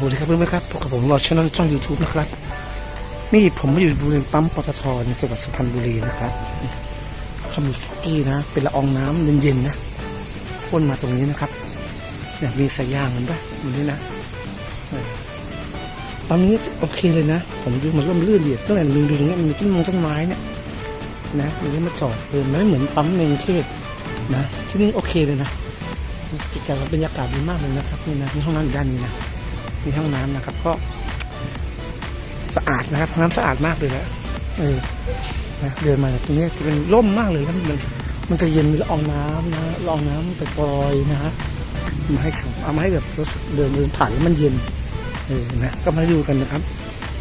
สวัสดีครับเพื่อนๆครับพบกับผมรอช่องช่องยูทูบนะครับ นี่ผมมาอยู่บริเวณปั๊มปตทในจังหวัดสุพรรณบุรีนะครับนี่เขามีฟอกกี้นะ เป็นละอองน้ำเย็นๆนะพ่นมาตรงนี้นะครับเนี่ยมีสายยางเหมือนปะเหมือนนี้นะเออปั๊มนี้โอเคเลยนะ ผมดูมันก็ลื่นเดีตั้งแต่ดูดูตรงเนี้ยมันมีต้นมงต้นไม้เนี่ยนะดูที่มาจอดเออมันไม่เหมือนปั๊มในกรุงเทพนะ ที่นี่โอเคเลยนะจิตใจบรรยากาศดีมากเลยนะครับนี่นะมีห้องน้ำอยู่ด้านนี้นะ มีห้องน้ำนะครับ ก็สะอาดนะครับห้องน้ำสะอาดมากเลยนะเออนะเดินมาตรงนี้จะเป็นร่มมากเลยแล้วมันมันจะเย็นมีละอองน้ำนะละอองน้ำไปปลอยนะฮะมาให้สัมเอามาให้แบบรู้สึกเดินเดินผ่านแล้วมันเย็นเออนะก็มาดูกันนะครับ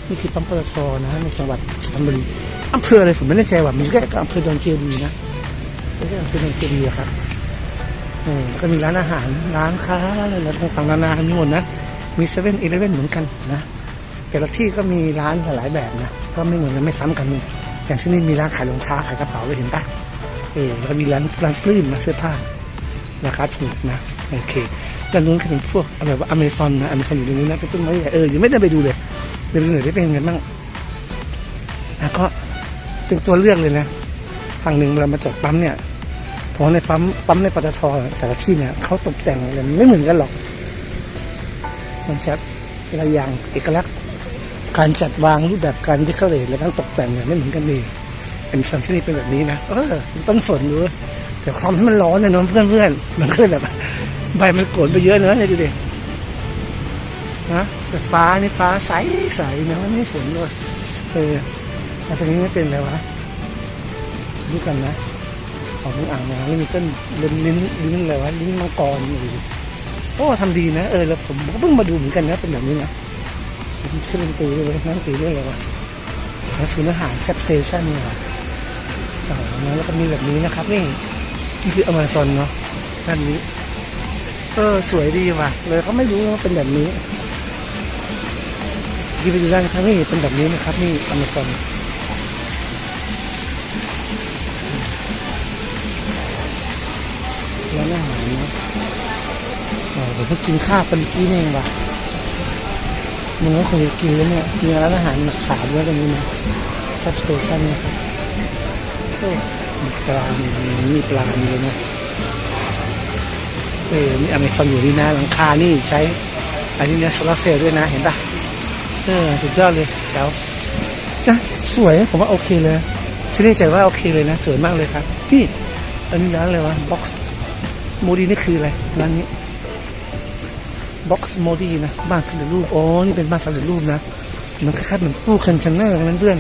นี่คือปั๊มปตทนะในจังหวัดสุพรรณบุรีอำเภออะไรผมไม่แน่ใจว่ามันใกล้กับอำเภอดอนเจดีย์นะใกล้กับอำเภอดอนเจดีย์ครับเออก็มีร้านอาหารร้านค้าอะไรต่างๆนานามีหมดนะ มีเซเว่นอีเลเว่นเหมือนกันนะ แต่ละที่ก็มีร้านหลายแบบนะ ก็ไม่เหมือนกันไม่ซ้ำกันนี่อย่างที่นี่มีร้านขายรองเท้าขายกระเป๋าเลยเห็นปะเออแล้วมีร้านร้านปลื้มนะเสื้อผ้าราคาถูกนะโอเคด้านนู้นก็เป็นพวกแบบว่าอเมซอนนะอเมซอนอยู่ตรงนี้นะเป็นต้นไม้ใหญ่เออยังไม่ได้ไปดูเลยเดี๋ยวไปดูหน่อยได้เป็นยังไงบ้างแล้วก็เป็นตัวเลือกเลยนะทางหนึ่งเวลามาจอดปั๊มเนี่ยพราะในปั๊มปั๊มในปตทแต่ละที่เนี่ยเขาตกแต่งอะไรไม่เหมือนกันหรอก มันจะอะไรอย่างเอกลักษณ์ การจัดวางรูปแบบการที่เขาเลยและการตกแต่งเนี่ยไม่เหมือนกันเลยเป็นสันที่นี่เป็นแบบนี้นะเออต้นสนดูแต่ความที่มันร้อนเนี่ยน้องเพื่อนเพื่อนๆมันก็เลยแบบใบมันโกรธไปเยอะเนอะเนี่ยดูดินะแต่ฟ้านี่ฟ้าใสใสนะไม่ฝนเลยเออแล้วตรงนี้ไม่เป็นอะไรวะดูกันนะของอ่างน้ำแล้วมีต้นลิ้นลิ้นลิ้นอะไรวะลิ้นมังกรอยู่ โอ้ทำดีนะเออแล้วผมก็เพิ่งมาดูเหมือนกันนะเป็นแบบนี้นะผมขึ้นตรีเลยนั่งตีด้วยอะไรวะแล้วศูนย์อาหารแซปสเตชันเนี่ยว่ะอ๋อแล้วก็มีแบบนี้นะครับนี่นี่คืออเมซอนเนาะด้านนี้ เออสวยดีว่ะ เลยเขาไม่รู้ว่าเป็นแบบนี้ที่ไปดูด้านข้างนี่เป็นแบบนี้นะครับนี่อเมซอนร้านอาหารเนาะ ผมเพิ่งกินข้าวไปเมื่อกี้นี่เองว่ะมึงก็คงจะกินแล้วเนี่ยมีร้านอาหารขายด้วยตรงนี้นะซับสเตชันนะครับมีปลามีมีปลามีเลยนะเออมีอเมซอนอยู่นี่นะหลังคานี่ใช้ อันนี้เนี่ยโซลาร์เซลล์ด้วยนะเห็นปะเออสุดยอดเลยแล้วนะสวยผมว่าโอเคเลยฉันแน่ใจว่าโอเคเลยนะ สวยมากเลยครับพี่ อันนี้ร้านอะไรวะบ็อกซ์โมดีนี่คืออะไรร้านนี้ บ็อกซ์โมดีนะบ้านสำเร็จรูปโอ้นี่เป็นบ้านสำเร็จรูปนะมันคล้ายๆเหมือนตู้คอนเทนเนอร์นั้นเพื่อน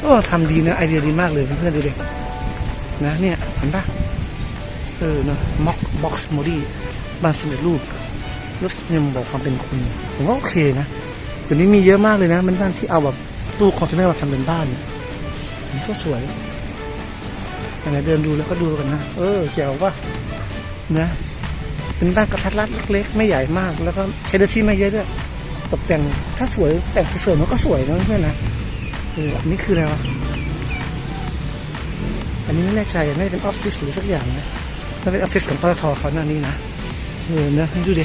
โอ้ทำดีนะไอเดียดีมากเลยเพื่อนๆดูดินะเนี่ยเห็นปะเออเนาะม็อกบ็อกซ์โมดีบ้านสำเร็จรูปรสเนี่ยมันบอกความเป็นคุณผมว่าโอเคนะเดี๋ยวนี้มีเยอะมากเลยนะ มันบ้านที่เอาแบบตู้คอนเทนเนอร์มาทำเป็นบ้านมันก็สวยอะไรเดินดูแล้วก็ดูกันนะ เออแจ๋วว่ะนะ เป็นบ้านกระทัดรัดเล็กๆไม่ใหญ่มาก แล้วก็ใช้เนื้อที่ไม่เยอะด้วยตกแต่งถ้าสวยแต่งสวยๆมันก็สวยนะเพื่อนนะเอออันนี้คืออะไรวะอันนี้ไม่แน่ใจน่าจะเป็นออฟฟิศหรือสักอย่างนะน่าเป็นออฟฟิศของปตทเขาหน้านี้นะเออนะดูดิ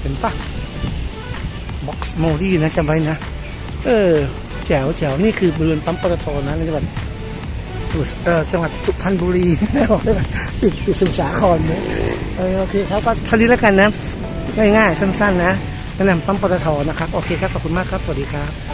เห็นปะบ็อกซ์โมดี้นะจำไว้นะ เออแจ๋วแจ๋วนี่คือบริเวณปั๊มปตทนะในจังหวัดสุเออจังหวัดสุพรรณบุรีบอกได้ไหมติดติดสมุทรสาครนะ เออโอเคครับก็ท่านี้แล้วกันนะ ง่ายๆ สั้น ๆ นะแนะนำปั๊มปตทนะครับ โอเคครับ ขอบคุณมากครับ สวัสดีครับ